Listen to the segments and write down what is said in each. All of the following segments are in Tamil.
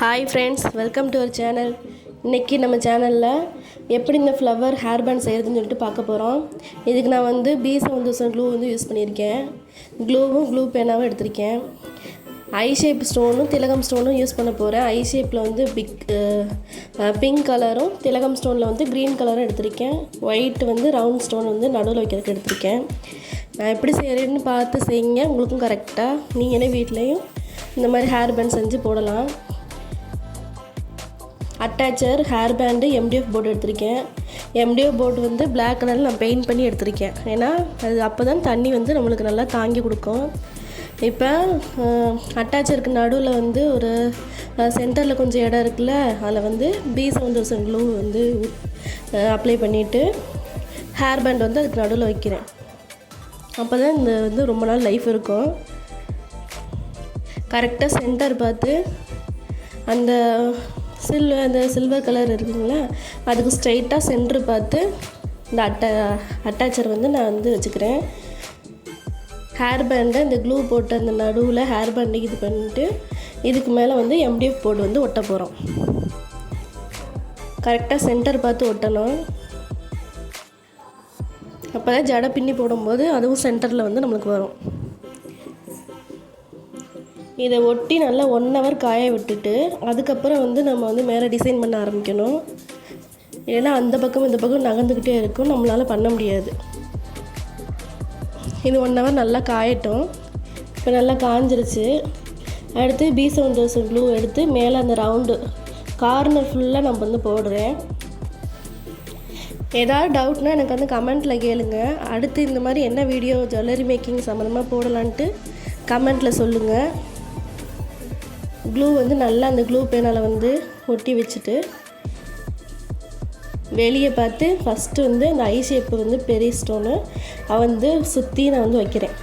Hi friends welcome to our channel இன்றைக்கி நம்ம சேனலில் எப்படி இந்த ஃப்ளவர் ஹேர் பேண்ட் செய்கிறதுன்னு சொல்லிட்டு பார்க்க போகிறோம் இதுக்கு நான் வந்து பி செவன் தௌசண்ட் க்ளூ வந்து யூஸ் பண்ணியிருக்கேன். க்ளூவும் க்ளூ பேனாவும் எடுத்திருக்கேன். ஐ ஷேப் ஸ்டோனும் திலகம் ஸ்டோனும் யூஸ் பண்ண போகிறேன் ஐ ஷேப்பில் வந்து பிக் பிங்க் கலரும் திலகம் ஸ்டோனில் வந்து க்ரீன் கலரும் எடுத்திருக்கேன். ஒயிட் வந்து ரவுண்ட் ஸ்டோன் வந்து நடுவில் வைக்கிறதுக்கு எடுத்திருக்கேன். நான் எப்படி செய்கிறேன்னு பார்த்து செய்யுங்க. உங்களுக்கும் கரெக்டாக நீங்களே வீட்லேயும் இந்த மாதிரி ஹேர் பேண்ட் செஞ்சு போடலாம். அட்டாச்சர் ஹேர் பேண்டு எம்டிஎஃப் போர்டு எடுத்திருக்கேன். எம்டிஎஃப் போர்டு வந்து பிளாக் கலரில் நான் பெயிண்ட் பண்ணி எடுத்திருக்கேன். ஏன்னா அது அப்போ தான் தண்ணி வந்து நம்மளுக்கு நல்லா தாங்கி கொடுக்கும். இப்போ அட்டாச்சருக்கு நடுவில் வந்து ஒரு சென்டரில் கொஞ்சம் இடம் இருக்குல்ல அதில் வந்து பி செவன் தௌசண்ட் க்ளூ வந்து அப்ளை பண்ணிவிட்டு ஹேர் பேண்ட் வந்து அதுக்கு நடுவில் வைக்கிறேன். அப்போ தான் இந்த வந்து ரொம்ப நாள் லைஃப் இருக்கும். கரெக்டாக சென்டர் பார்த்து அந்த சில் அந்த சில்வர் கலர் இருக்குங்களா? அதுக்கு ஸ்ட்ரைட்டாக சென்ட்ரு பார்த்து இந்த அட்டா அட்டாச்சர் வந்து நான் வந்து வச்சுக்கிறேன். ஹேர் பேண்டை இந்த க்ளூ போட்டு அந்த நடுவில் ஹேர் பேண்டை இது பண்ணிட்டு இதுக்கு மேலே வந்து எம்டிஎஃப் போர்டு வந்து ஒட்ட போகிறோம் கரெக்டாக சென்டர் பார்த்து ஒட்டணும். அப்போ தான் ஜடை பின்னி போடும்போது அதுவும் சென்டரில் வந்து நம்மளுக்கு வரும். இதை ஒட்டி நல்லா ஒன் ஹவர் காய விட்டுட்டு அதுக்கப்புறம் வந்து நம்ம வந்து மேலே டிசைன் பண்ண ஆரம்பிக்கணும். ஏன்னா அந்த பக்கம் இந்த பக்கம் நகர்ந்துக்கிட்டே இருக்கும். நம்மளால் பண்ண முடியாது. இது ஒன் ஹவர் நல்லா காயட்டும். இப்போ நல்லா காஞ்சிருச்சு. அடுத்து பி செவன் தௌசண்ட் ப்ளூ எடுத்து மேலே அந்த ரவுண்டு கார்னர் ஃபுல்லாக நம்ம வந்து போடுறேன். ஏதாவது டவுட்னா எனக்கு வந்து கமெண்ட்டில் கேளுங்க. அடுத்து இந்த மாதிரி என்ன வீடியோ ஜுவல்லரி மேக்கிங் சம்மந்தமாக போடலான்ட்டு கமெண்ட்டில் சொல்லுங்கள் க்ளூ வந்து நல்லா அந்த க்ளூ பேனால் வந்து ஒட்டி வச்சுட்டு வெளியே பார்த்து ஃபஸ்ட்டு வந்து அந்த ஐ ஷேப்பு வந்து பெரிய ஸ்டோனு வந்து சுற்றி நான் வந்து வைக்கிறேன்.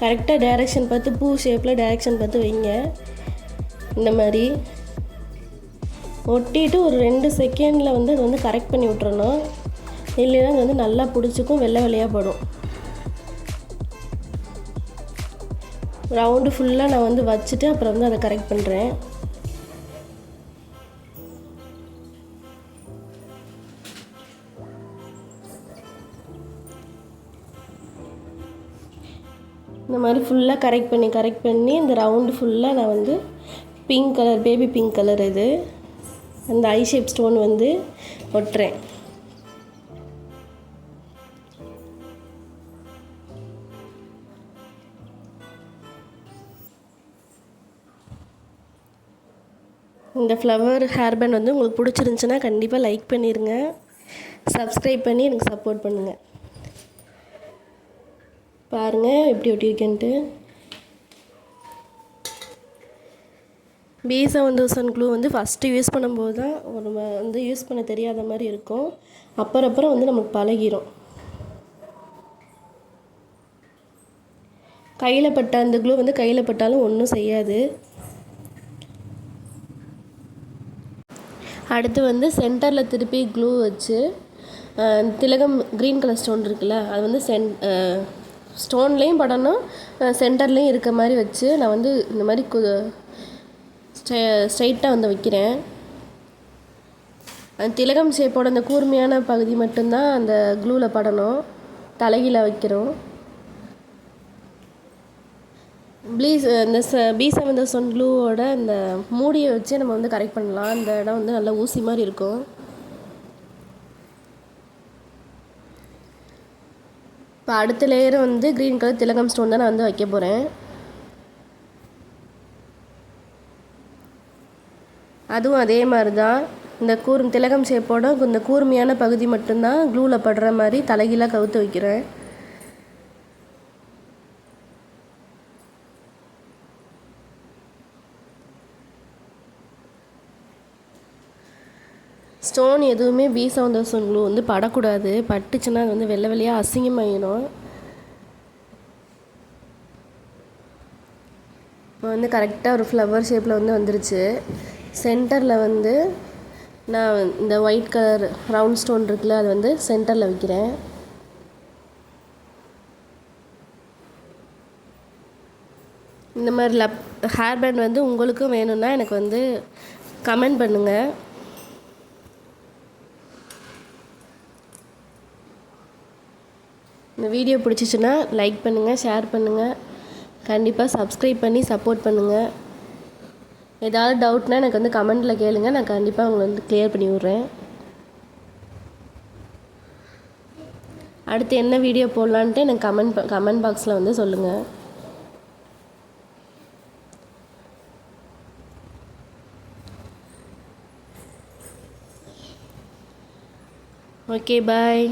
கரெக்டாக டைரெக்ஷன் பார்த்து பூ ஷேப்பில் டைரெக்ஷன் பார்த்து வைங்க. இந்த மாதிரி ஒட்டிட்டு ஒரு ரெண்டு செகண்டில் வந்து அது வந்து கரெக்ட் பண்ணி விட்றணும் இல்லைன்னா அது வந்து நல்லா பிடிச்சிக்கும் வெள்ளை வெள்ளையாக படும். ரவுண்டு ஃபுல்லாக நான் வந்து வச்சுட்டு அப்புறம் வந்து அதை கரெக்ட் பண்ணுறேன் இந்த மாதிரி ஃபுல்லாக கரெக்ட் பண்ணி கரெக்ட் பண்ணி இந்த ரவுண்டு ஃபுல்லாக நான் வந்து pink colour baby pink colour இது. அந்த ஐ ஷேப் ஸ்டோன் வந்து ஒட்டுறேன். இந்த ஃப்ளவர் ஹேர் பேண்ட் வந்து உங்களுக்கு பிடிச்சிருந்துச்சுன்னா கண்டிப்பாக லைக் பண்ணிடுங்க சப்ஸ்கிரைப் பண்ணி எனக்கு சப்போர்ட் பண்ணுங்கள் பாருங்கள் எப்படி ஒட்டியிருக்கேன்ட்டு. பி செவன் தௌசண்ட் க்ளூ வந்து ஃபஸ்ட்டு யூஸ் பண்ணும்போது தான் நம்ம வந்து யூஸ் பண்ண தெரியாத மாதிரி இருக்கும். அப்புறம் அப்புறம் வந்து நமக்கு பழகிரும். கையில் பட்ட அந்த க்ளூ வந்து கையில் பட்டாலும் ஒன்றும் செய்யாது. அடுத்து வந்து சென்டரில் திருப்பி க்ளூ வச்சு திலகம் க்ரீன் கலர் ஸ்டோன் இருக்குல்ல அது வந்து சென் ஸ்டோன்லேயும் படணும் சென்டர்லேயும் இருக்க மாதிரி வச்சு நான் வந்து இந்த மாதிரி கு ஸ்ட்ரைட்டாக வந்து வைக்கிறேன். அந்த திலகம் ஷேப்போட அந்த கூர்மையான பகுதி மட்டும்தான் அந்த க்ளூவில் படணும் தலைகீழ வைக்கிறோம். ப்ளீஸ் இந்த ச பி செவன் தௌசண்ட் க்ளூவோட இந்த மூடியை வச்சு நம்ம வந்து கரெக்ட் பண்ணலாம். அந்த இடம் வந்து நல்லா ஊசி மாதிரி இருக்கும். இப்போ அடுத்த லேயர் வந்து க்ரீன் கலர் திலகம் ஸ்டோன் தான் நான் வந்து வைக்க போகிறேன் அதுவும் அதே மாதிரி தான் இந்த கூர் திலகம் ஷேப்போட இந்த கூர்மையான பகுதி மட்டும்தான் க்ளூவில் படுற மாதிரி தலைகீழாக கவுத்து வைக்கிறேன். ஸ்டோன் எதுவுமே பி செவன் க்ளூ வந்து படக்கூடாது. பட்டுச்சுன்னா அது வந்து வெள்ளை வெள்ளையாக அசிங்கமாயிடும் இப்போ வந்து கரெக்டாக ஒரு ஃப்ளவர் ஷேப்பில் வந்து வந்துருச்சு. சென்டரில் வந்து நான் இந்த ஒயிட் கலர் ரவுண்ட் ஸ்டோன் இருக்குல்ல அது வந்து சென்டரில் வைக்கிறேன். இந்த மாதிரி லப் ஹேர் பேண்ட் வந்து உங்களுக்கும் வேணும்னா எனக்கு வந்து கமெண்ட் பண்ணுங்கள் இந்த வீடியோ பிடிச்சிச்சுன்னா லைக் பண்ணுங்கள் ஷேர் பண்ணுங்கள் கண்டிப்பாக சப்ஸ்கிரைப் பண்ணி சப்போர்ட் பண்ணுங்கள் ஏதாவது டவுட்னா எனக்கு வந்து கமெண்ட்டில் கேளுங்க. நான் கண்டிப்பாக உங்களை வந்து கிளியர் பண்ணி விட்றேன். அடுத்து என்ன வீடியோ போடலான்ட்டு எனக்கு கமெண்ட் கமெண்ட் பாக்ஸில் வந்து சொல்லுங்கள் ஓகே பாய்